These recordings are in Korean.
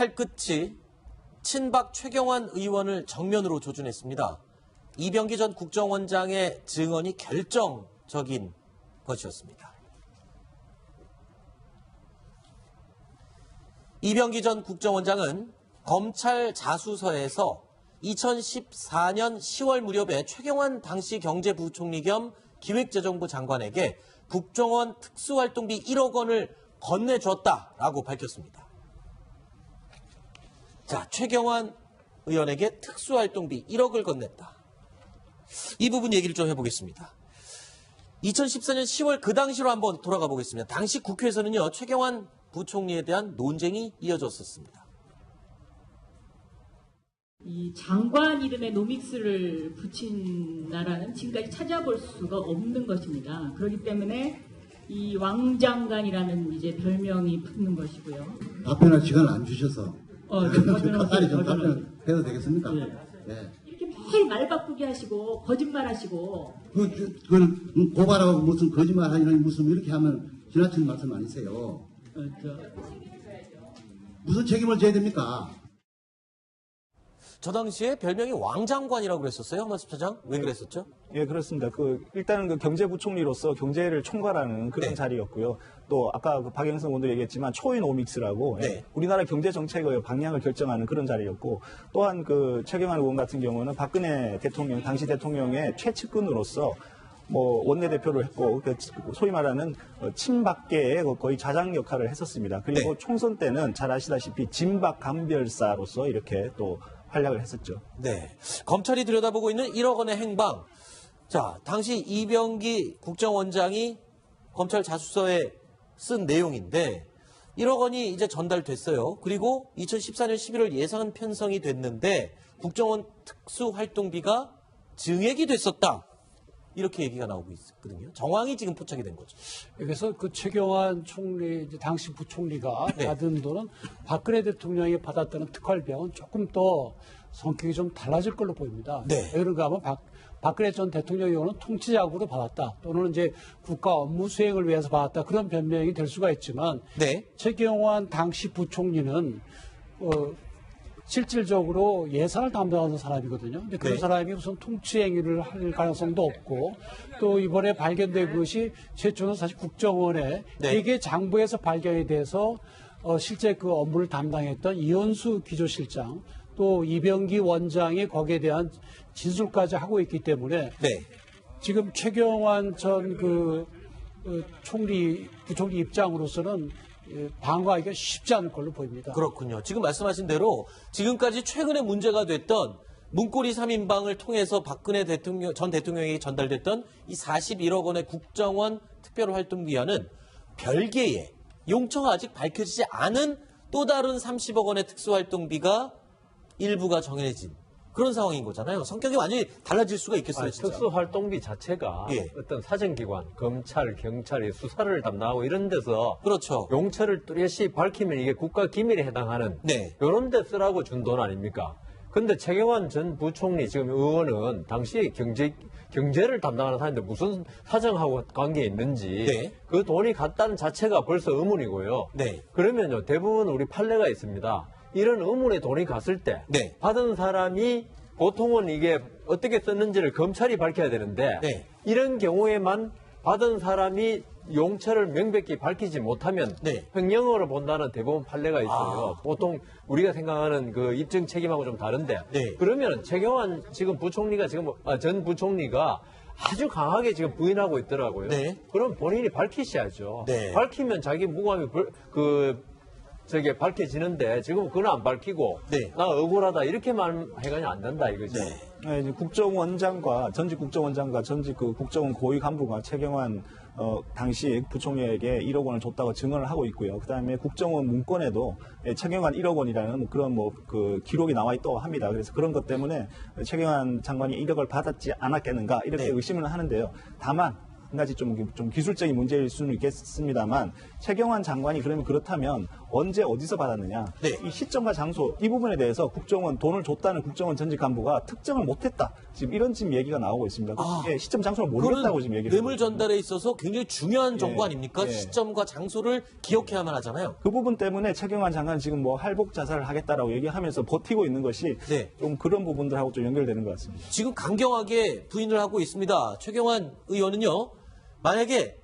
칼 끝이 친박 최경환 의원을 정면으로 조준했습니다. 이병기 전 국정원장의 증언이 결정적인 것이었습니다. 이병기 전 국정원장은 검찰 자수서에서 2014년 10월 무렵에 최경환 당시 경제부총리 겸 기획재정부 장관에게 국정원 특수활동비 1억 원을 건네줬다라고 밝혔습니다. 자, 최경환 의원에게 특수활동비 1억을 건넸다. 이 부분 얘기를 좀 해보겠습니다. 2014년 10월 그 당시로 한번 돌아가 보겠습니다. 당시 국회에서는요, 최경환 부총리에 대한 논쟁이 이어졌었습니다. 이 장관 이름에 노믹스를 붙인 나라는 지금까지 찾아볼 수가 없는 것입니다. 그렇기 때문에 이 왕장관이라는 이제 별명이 붙는 것이고요. 답변할 시간을 안 주셔서 어, 네, 좀 답변을 가까이 좀 하세요, 답변을 해도 되겠습니까? 예. 네. 이렇게 매일 말 바꾸게 하시고 거짓말 하시고 그, 그, 그건 고발하고 무슨 거짓말 하는 무슨 이렇게 하면 지나치는 말씀 아니세요. 어, 저, 무슨 책임을 져야 됩니까? 저 당시에 별명이 왕장관이라고 그랬었어요, 한만수 차장? 왜 그랬었죠? 예, 그렇습니다. 그 일단은 그 경제부총리로서 경제를 총괄하는 그런 네. 자리였고요. 또 아까 그 박영선 의원도 얘기했지만 초이노믹스라고 네. 예, 우리나라 경제 정책의 방향을 결정하는 그런 자리였고 또한 그 최경환 의원 같은 경우는 박근혜 대통령 당시 대통령의 최측근으로서 뭐 원내대표를 했고 그 소위 말하는 어, 친박계의 거의 자장 역할을 했었습니다. 그리고 네. 총선 때는 잘 아시다시피 진박 감별사로서 이렇게 또 활약을 했었죠. 네. 검찰이 들여다보고 있는 1억 원의 행방. 자, 당시 이병기 국정원장이 검찰 자수서에 쓴 내용인데 1억 원이 이제 전달됐어요. 그리고 2014년 11월 예산 편성이 됐는데 국정원 특수활동비가 증액이 됐었다. 이렇게 얘기가 나오고 있거든요. 정황이 지금 포착이 된 거죠. 그래서 그 최경환 총리, 이제 당시 부총리가 네. 받은 돈은 박근혜 대통령이 받았다는 특활비하고는 조금 더 성격이 좀 달라질 걸로 보입니다. 네. 왜 그런가 하면 박, 박근혜 전 대통령의 경우는 통치자구로 받았다. 또는 이제 국가 업무 수행을 위해서 받았다. 그런 변명이 될 수가 있지만 네. 최경환 당시 부총리는 어, 실질적으로 예산을 담당하는 사람이거든요. 근데 그런 네. 사람이 무슨 통치 행위를 할 가능성도 없고 또 이번에 발견된 것이 최초는 사실 국정원의 네. 대개 장부에서 발견이 돼서 어, 실제 그 업무를 담당했던 이현수 기조실장 또 이병기 원장이 거기에 대한 진술까지 하고 있기 때문에 네. 지금 최경환 전그 총리 부총리 입장으로서는 예, 방어하기가 쉽지 않을 걸로 보입니다. 그렇군요. 지금 말씀하신 대로 지금까지 최근에 문제가 됐던 문고리 3인방을 통해서 박근혜 대통령, 전 대통령에게 전달됐던 이 41억 원의 국정원 특별활동비와는 별개의 용처가 아직 밝혀지지 않은 또 다른 30억 원의 특수활동비가 일부가 정해진 그런 상황인 거잖아요. 성격이 완전히 달라질 수가 있겠어요, 아니, 진짜. 특수활동비 자체가 예. 어떤 사정기관, 검찰, 경찰이 수사를 담당하고 이런 데서 그렇죠. 용처를 뚜렷이 밝히면 이게 국가 기밀에 해당하는 네. 이런 데 쓰라고 준 돈 아닙니까? 근데 최경환 전 부총리 지금 의원은 당시 경제 경제를 담당하는 사람인데 무슨 사정하고 관계 있는지 네. 그 돈이 갔다는 자체가 벌써 의문이고요. 네. 그러면요 대부분 우리 판례가 있습니다. 이런 의문의 돈이 갔을 때 네. 받은 사람이 보통은 이게 어떻게 썼는지를 검찰이 밝혀야 되는데 네. 이런 경우에만 받은 사람이 용처를 명백히 밝히지 못하면 네. 횡령으로 본다는 대부분 판례가 있어요. 아. 보통 우리가 생각하는 그 입증 책임하고 좀 다른데 네. 그러면 최경환 지금 부총리가 지금 아, 전 부총리가 아주 강하게 지금 부인하고 있더라고요. 네. 그럼 본인이 밝히셔야죠. 네. 밝히면 자기 무고함이 벌- 그 저게 밝혀지는데 지금 그건 안 밝히고 네. 나 억울하다 이렇게만 해가니 안 된다 이거죠. 네. 네, 이제 국정원장과 전직 국정원장과 전직 그 국정원 고위 간부가 최경환 어, 당시 부총리에게 1억 원을 줬다고 증언을 하고 있고요. 그 다음에 국정원 문건에도 예, 최경환 1억 원이라는 그런 뭐 그 기록이 나와 있다고 합니다. 그래서 그런 것 때문에 최경환 장관이 1억을 받았지 않았겠는가 이렇게 네. 의심을 하는데요. 다만 한 가지 좀, 좀 기술적인 문제일 수는 있겠습니다만 최경환 장관이 그러면 그렇다면 언제 어디서 받았느냐 네. 이 시점과 장소 이 부분에 대해서 국정원 돈을 줬다는 국정원 전직 간부가 특정을 못했다 지금 이런 지금 얘기가 나오고 있습니다. 아, 예, 시점 장소를 모르겠다고 지금 얘기를 뇌물. 전달에 있어서 굉장히 중요한 정보 예, 아닙니까? 예. 시점과 장소를 기억해야만 하잖아요. 그 부분 때문에 최경환 장관 지금 뭐 할복 자살을 하겠다라고 얘기하면서 버티고 있는 것이 네. 좀 그런 부분들하고 좀 연결되는 것 같습니다. 지금 강경하게 부인을 하고 있습니다. 최경환 의원은요, 만약에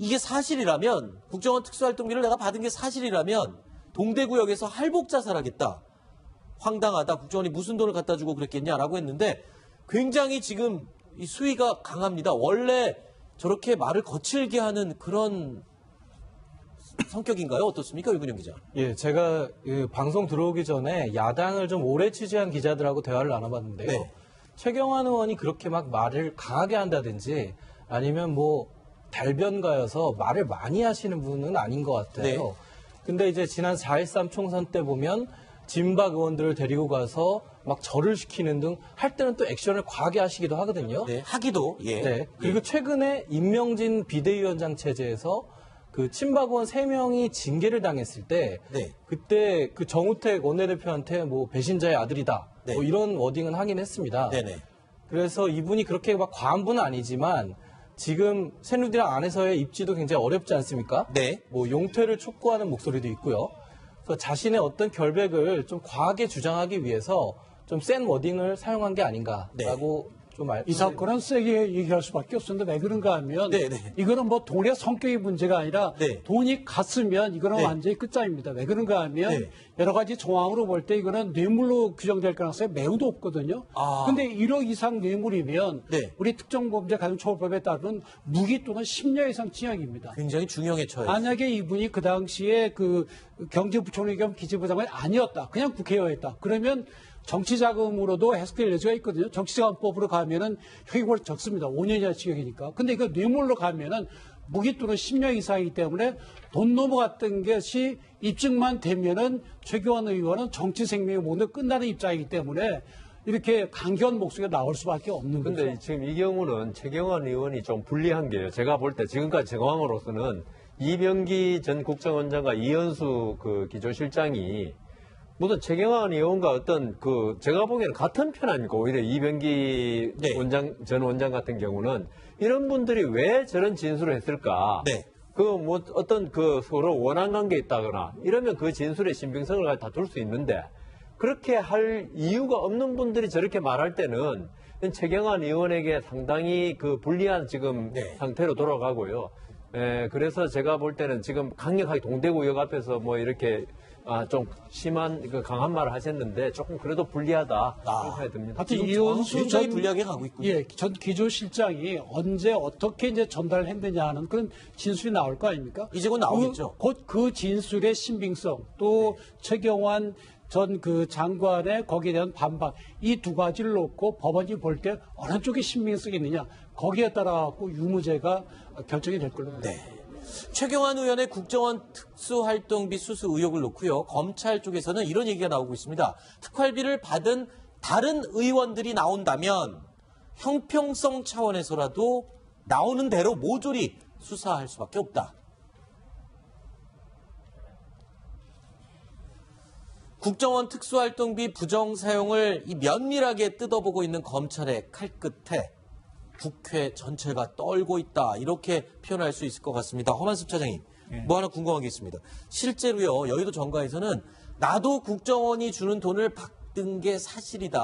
이게 사실이라면, 국정원 특수활동비를 내가 받은 게 사실이라면, 동대구역에서 할복 자살하겠다. 황당하다. 국정원이 무슨 돈을 갖다 주고 그랬겠냐라고 했는데, 굉장히 지금 이 수위가 강합니다. 원래 저렇게 말을 거칠게 하는 그런 성격인가요? 어떻습니까? 유근영 기자. 예, 제가 그 방송 들어오기 전에 야당을 좀 오래 취재한 기자들하고 대화를 나눠봤는데요. 네. 최경환 의원이 그렇게 막 말을 강하게 한다든지 아니면 뭐 달변가여서 말을 많이 하시는 분은 아닌 것 같아요. 네. 근데 이제 지난 4.13 총선 때 보면 진박 의원들을 데리고 가서 막 절을 시키는 등 할 때는 또 액션을 과하게 하시기도 하거든요. 네, 하기도, 예. 네. 그리고 최근에 임명진 비대위원장 체제에서 그 친박원 3명이 징계를 당했을 때 네. 그때 그 정우택 원내대표한테 뭐 배신자의 아들이다. 네. 뭐 이런 워딩은 하긴 했습니다. 네네. 그래서 이분이 그렇게 막 과한 분은 아니지만 지금 새누리당 안에서의 입지도 굉장히 어렵지 않습니까? 네. 뭐 용퇴를 촉구하는 목소리도 있고요. 그래서 자신의 어떤 결백을 좀 과하게 주장하기 위해서 좀 센 워딩을 사용한 게 아닌가라고 좀 알. 이 사건은 세게 얘기할 수밖에 없었는데 왜 그런가 하면 네, 네. 이거는 뭐 돈의 성격의 문제가 아니라 네. 돈이 갔으면 이거는 네. 완전히 끝장입니다. 왜 그런가 하면 네. 여러 가지 정황으로 볼 때 이거는 뇌물로 규정될 가능성이 매우 높거든요. 아. 근데 1억 이상 뇌물이면 네. 우리 특정범죄가중처벌법에 따르면 무기 또는 10년 이상 징역입니다. 굉장히 중형에 처해. 만약에 이분이 그 당시에 그 경제부총리 겸 기재부 장관이 아니었다. 그냥 국회의원이었다. 그러면 정치자금으로도 해석될 여지가 있거든요. 정치자금법으로 가면은 훨씬 적습니다. 5년 이하 징역이니까. 근데 이거 뇌물로 가면은 무기 또는 10년 이상이기 때문에 돈 넘어갔던 것이 입증만 되면은 최교환 의원은 정치 생명이 모두 끝나는 입장이기 때문에 이렇게 강경한 목소리가 나올 수밖에 없는 근데 거죠. 지금 이 경우는 최경환 의원이 좀 불리한 게요. 제가 볼 때 지금까지 정황으로서는 이병기 전 국정원장과 이현수 그 기조실장이 무슨 최경환 의원과 어떤 그 제가 보기에는 같은 편 아닙니까? 오히려 이병기 네. 원장 전 원장 같은 경우는 이런 분들이 왜 저런 진술을 했을까? 네. 그뭐 어떤 그 서로 원한 관계 있다거나 이러면 그 진술의 신빙성을 다툴 수 있는데 그렇게 할 이유가 없는 분들이 저렇게 말할 때는 최경환 의원에게 상당히 그 불리한 지금 네. 상태로 돌아가고요. 에, 그래서 제가 볼 때는 지금 강력하게 동대구역 앞에서 뭐 이렇게 아, 좀 심한 그 강한 말을 하셨는데 조금 그래도 불리하다 아. 생각이 듭니다. 하여튼 지금 이현수 전- 불리하게 가고 있군요. 예, 전 기조실장이 언제 어떻게 이제 전달했느냐 하는 그런 진술이 나올 거 아닙니까? 이제 곧 나오겠죠. 곧 그 진술의 신빙성 또 최경환 전그 장관의 거기에 대한 반박 이 두 가지를 놓고 법원이 볼 때 어느 쪽에 신빙성이 있느냐 거기에 따라 갖고 유무죄가 결정이 될 걸로 봅니다. 네. 최경환 의원의 국정원 특수활동비 수수 의혹을 놓고요. 검찰 쪽에서는 이런 얘기가 나오고 있습니다. 특활비를 받은 다른 의원들이 나온다면 형평성 차원에서라도 나오는 대로 모조리 수사할 수밖에 없다. 국정원 특수활동비 부정 사용을 이 면밀하게 뜯어보고 있는 검찰의 칼끝에 국회 전체가 떨고 있다 이렇게 표현할 수 있을 것 같습니다. 허만습 차장님 뭐 하나 궁금한 게 있습니다. 실제로요 여의도 정가에서는 나도 국정원이 주는 돈을 받은 게 사실이다.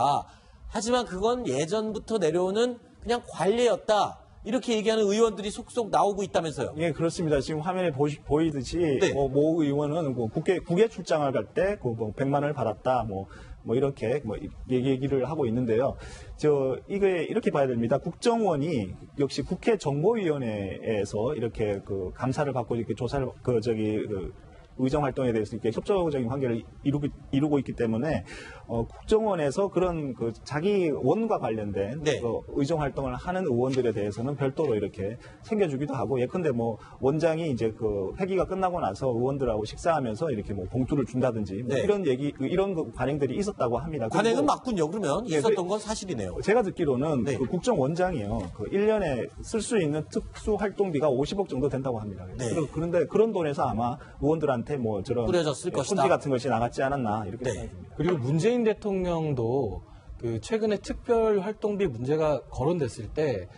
하지만 그건 예전부터 내려오는 그냥 관례였다. 이렇게 얘기하는 의원들이 속속 나오고 있다면서요. 예, 그렇습니다. 지금 화면에 보시, 보이듯이 네. 뭐, 모 의원은 뭐 국회 국외 출장을 갈 때 그 뭐 100만 원을 받았다. 뭐, 뭐 이렇게 뭐 얘기- 얘기를 하고 있는데요. 저 이게 이렇게 봐야 됩니다. 국정원이 역시 국회 정보위원회에서 이렇게 그 감사를 받고 이렇게 조사를 그 저기 그 의정 활동에 대해서 이렇게 협조적인 관계를 이루고, 이루고 있기 때문에 어, 국정원에서 그런 그 자기 원과 관련된 네. 그 의정 활동을 하는 의원들에 대해서는 별도로 이렇게 챙겨주기도 하고 예컨대 뭐 원장이 이제 그 회기가 끝나고 나서 의원들하고 식사하면서 이렇게 뭐 봉투를 준다든지 뭐 네. 이런 얘기 이런 그 관행들이 있었다고 합니다. 관행은 맞군요. 그러면 예, 있었던 그- 건 사실이네요. 제가 듣기로는 네. 그 국정원장이요. 그 1년에 쓸 수 있는 특수 활동비가 50억 정도 된다고 합니다. 네. 그런데 그런 돈에서 아마 의원들한테 국정원한테 뭐 저런 뿌려졌을 예, 것이다. 손지 같은 것이 나갔지 않았나 이렇게 네. 생각이 듭니다. 그리고 문재인 대통령도 그 최근에 특별 활동비 문제가 거론됐을 때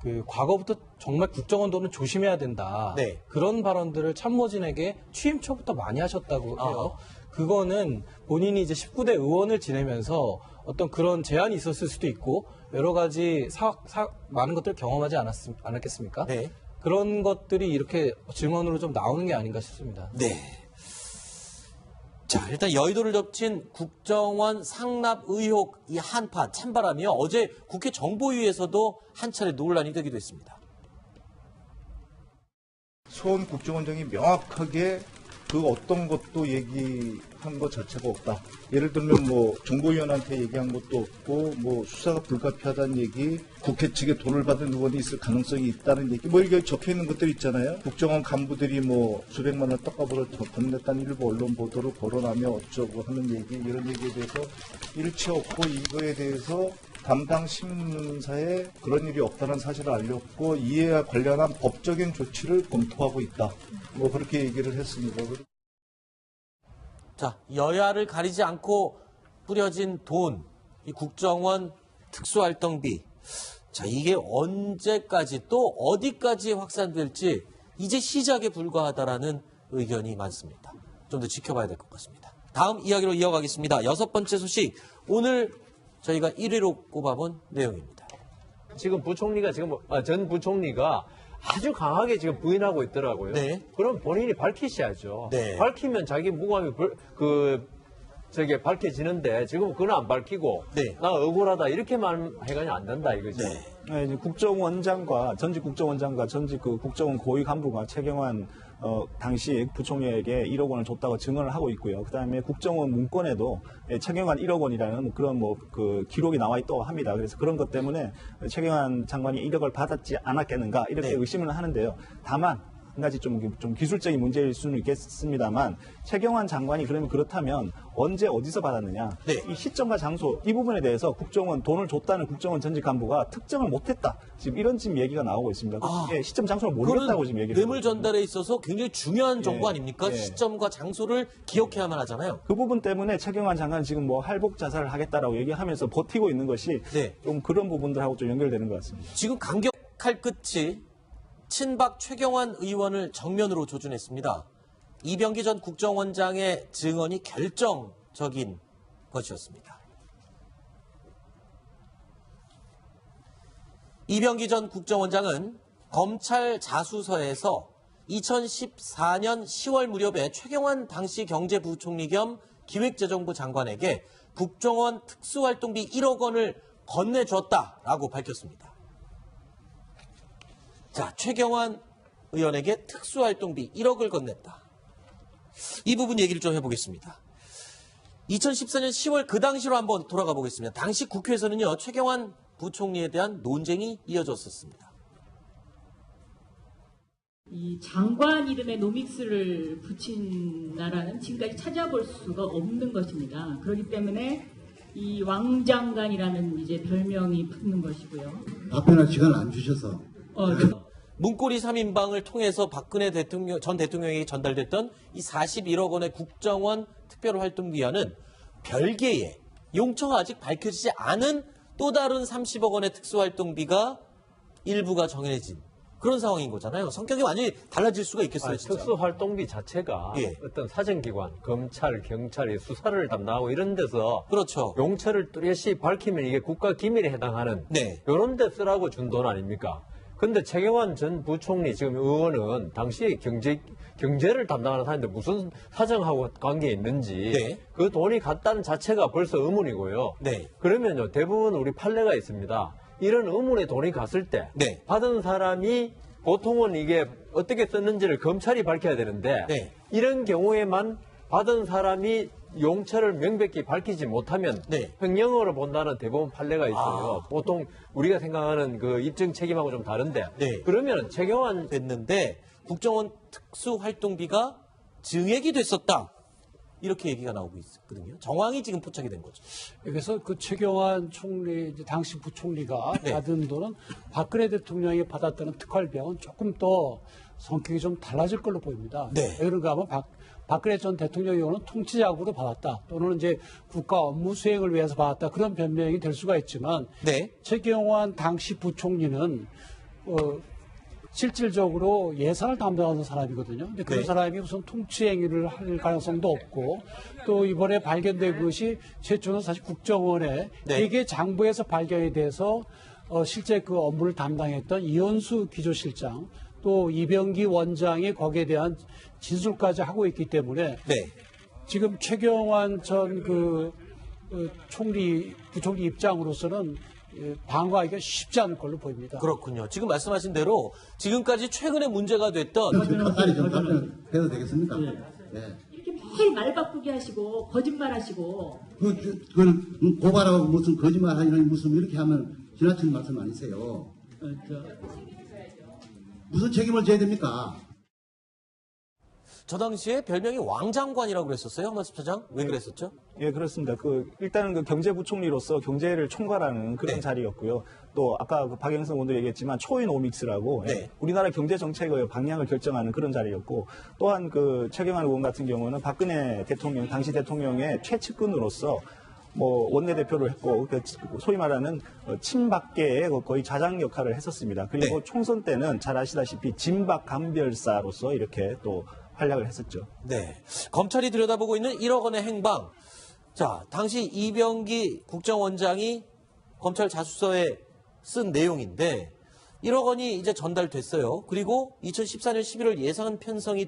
그 과거부터 정말 국정원 돈은 조심해야 된다. 네. 그런 발언들을 참모진에게 취임 초부터 많이 하셨다고 해요. 아하. 그거는 본인이 이제 19대 의원을 지내면서 어떤 그런 제한이 있었을 수도 있고 여러 가지 사, 사- 많은 것들을 경험하지 않았, 않았겠습니까? 네. 그런 것들이 이렇게 증언으로 좀 나오는 게 아닌가 싶습니다. 네. 자, 일단 여의도를 덮친 국정원 상납 의혹 이 한파 찬바람이요. 어제 국회 정보위에서도 한 차례 논란이 되기도 했습니다. 수원 국정원장이 명확하게 그 어떤 것도 얘기 한 것 자체가 없다. 예를 들면 뭐 정보위원한테 얘기한 것도 없고 뭐 수사가 불가피하다는 얘기, 국회 측에 돈을 받은 의원이 있을 가능성이 있다는 얘기, 뭐 이렇게 적혀 있는 것들 있잖아요. 국정원 간부들이 뭐 수백만 원 떡값으로 더 건넸다는 일부 언론 보도를 거론하며 어쩌고 하는 얘기, 이런 얘기에 대해서 일치 없고 이거에 대해서 담당 신문사에 그런 일이 없다는 사실을 알렸고 이에 관련한 법적인 조치를 검토하고 있다. 뭐 그렇게 얘기를 했습니다. 자, 여야를 가리지 않고 뿌려진 돈, 이 국정원 특수활동비. 자, 이게 언제까지 또 어디까지 확산될지 이제 시작에 불과하다라는 의견이 많습니다. 좀 더 지켜봐야 될 것 같습니다. 다음 이야기로 이어가겠습니다. 여섯 번째 소식. 오늘 저희가 1위로 꼽아본 내용입니다. 지금 부총리가 지금 아, 전 부총리가 아주 강하게 지금 부인하고 있더라고요. 네. 그럼 본인이 밝히셔야죠. 네. 밝히면 자기 무감이 불- 그 저게 밝혀지는데 지금 그건 안 밝히고 네. 나 억울하다 이렇게만 해가지고 안 된다 이거죠. 네. 네, 국정원장과 전직 국정원장과 전직 그 국정원 고위 간부가 최경환 어, 당시 부총리에게 1억 원을 줬다고 증언을 하고 있고요. 그다음에 국정원 문건에도 예, 최경환 1억 원이라는 그런 뭐 그 기록이 나와 있다고 합니다. 그래서 그런 것 때문에 최경환 장관이 1억을 받았지 않았겠는가 이렇게 네. 의심을 하는데요. 다만 한 가지 좀, 좀 기술적인 문제일 수는 있겠습니다만 최경환 장관이 그러면 그렇다면 언제 어디서 받았느냐 네. 이 시점과 장소 이 부분에 대해서 국정원 돈을 줬다는 국정원 전직 간부가 특정을 못했다 지금 이런 지금 얘기가 나오고 있습니다. 아, 예, 시점 장소를 모르겠다고 지금 얘기를 뇌물. 전달에 있어서 굉장히 중요한 정보 예, 아닙니까? 예. 시점과 장소를 기억해야만 하잖아요. 그 부분 때문에 최경환 장관 지금 뭐 할복 자살을 하겠다라고 얘기하면서 버티고 있는 것이 네. 좀 그런 부분들하고 좀 연결되는 것 같습니다. 지금 강격할 끝이 친박 최경환 의원을 정면으로 조준했습니다. 이병기 전 국정원장의 증언이 결정적인 것이었습니다. 이병기 전 국정원장은 검찰 자수서에서 2014년 10월 무렵에 최경환 당시 경제부총리 겸 기획재정부 장관에게 국정원 특수활동비 1억 원을 건네줬다라고 밝혔습니다. 자, 최경환 의원에게 특수활동비 1억을 건넸다. 이 부분 얘기를 좀 해보겠습니다. 2014년 10월 그 당시로 한번 돌아가 보겠습니다. 당시 국회에서는요, 최경환 부총리에 대한 논쟁이 이어졌었습니다. 이 장관 이름에 노믹스를 붙인 나라는 지금까지 찾아볼 수가 없는 것입니다. 그렇기 때문에 이 왕장관이라는 이제 별명이 붙는 것이고요. 답변할 시간을 안 주셔서 어, 그- 문고리 3인방을 통해서 박근혜 대통령, 전 대통령에게 전달됐던 이 41억 원의 국정원 특별활동비와는 별개의 용처가 아직 밝혀지지 않은 또 다른 30억 원의 특수활동비가 일부가 정해진 그런 상황인 거잖아요. 성격이 완전히 달라질 수가 있겠어요, 아니, 진짜. 특수활동비 자체가 예. 어떤 사정기관, 검찰, 경찰이 수사를 담당하고 이런 데서 그렇죠. 용처를 뚜렷이 밝히면 이게 국가 기밀에 해당하는 네. 이런 데 쓰라고 준 돈 아닙니까? 근데 최경환 전 부총리 지금 의원은 당시 경제 경제를 담당하는 사람인데 무슨 사정하고 관계 있는지 네. 그 돈이 갔다는 자체가 벌써 의문이고요. 네. 그러면요 대부분 우리 판례가 있습니다. 이런 의문에 돈이 갔을 때 네. 받은 사람이 보통은 이게 어떻게 썼는지를 검찰이 밝혀야 되는데 네. 이런 경우에만 받은 사람이 용처를 명백히 밝히지 못하면 네. 횡령으로 본다는 대부분 판례가 있어요. 아. 보통 우리가 생각하는 그 입증 책임하고 좀 다른데 네. 그러면 최경환 됐는데 국정원 특수활동비가 증액이 됐었다. 이렇게 얘기가 나오고 있거든요. 정황이 지금 포착이 된 거죠. 그래서 그 최경환 총리, 이제 당시 부총리가 네. 받은 돈은 박근혜 대통령이 받았다는 특활비하고는 조금 더 성격이 좀 달라질 걸로 보입니다. 네. 왜 그런가 하면 박, 박근혜 전 대통령의 경우는 통치자금으로 받았다. 또는 이제 국가 업무 수행을 위해서 받았다. 그런 변명이 될 수가 있지만 네. 최경환 당시 부총리는 어, 실질적으로 예산을 담당하는 사람이거든요. 근데 그런 네. 사람이 무슨 통치 행위를 할 가능성도 없고 또 이번에 발견된 것이 최초는 사실 국정원의 네. 대개 장부에서 발견이 돼서 어, 실제 그 업무를 담당했던 이현수 기조실장 또 이병기 원장이 거기에 대한 진술까지 하고 있기 때문에 네. 지금 최경환 전그 총리 부총리 입장으로서는 예, 방어하기가 쉽지 않을 걸로 보입니다. 그렇군요. 지금 말씀하신 대로 지금까지 최근에 문제가 됐던 컷다리 좀 답변해도 되겠습니까? 네. 이렇게 매일 말 바꾸게 하시고 거짓말 하시고 그, 그, 그걸 고발하고 무슨 거짓말 하니 무슨 이렇게 하면 지나치는 말씀 아니세요? 어, 저, 무슨 책임을 져야 됩니까? 저 당시에 별명이 왕장관이라고 그랬었어요. 한만수 차장? 왜 그랬었죠? 예, 그렇습니다. 그 일단은 그 경제부총리로서 경제를 총괄하는 그런 네. 자리였고요. 또 아까 그 박영선 의원도 얘기했지만 초이노믹스라고 예, 네. 우리나라 경제 정책의 방향을 결정하는 그런 자리였고 또한 그 최경환 의원 같은 경우는 박근혜 대통령 당시 대통령의 최측근으로서 뭐 원내대표를 했고 그 소위 말하는 어, 친박계의 거의 자장 역할을 했었습니다. 그리고 네. 총선 때는 잘 아시다시피 진박 감별사로서 이렇게 또 활약을 했었죠. 네. 검찰이 들여다보고 있는 1억 원의 행방. 자, 당시 이병기 국정원장이 검찰 자수서에 쓴 내용인데 1억 원이 이제 전달됐어요. 그리고 2014년 11월 예산 편성이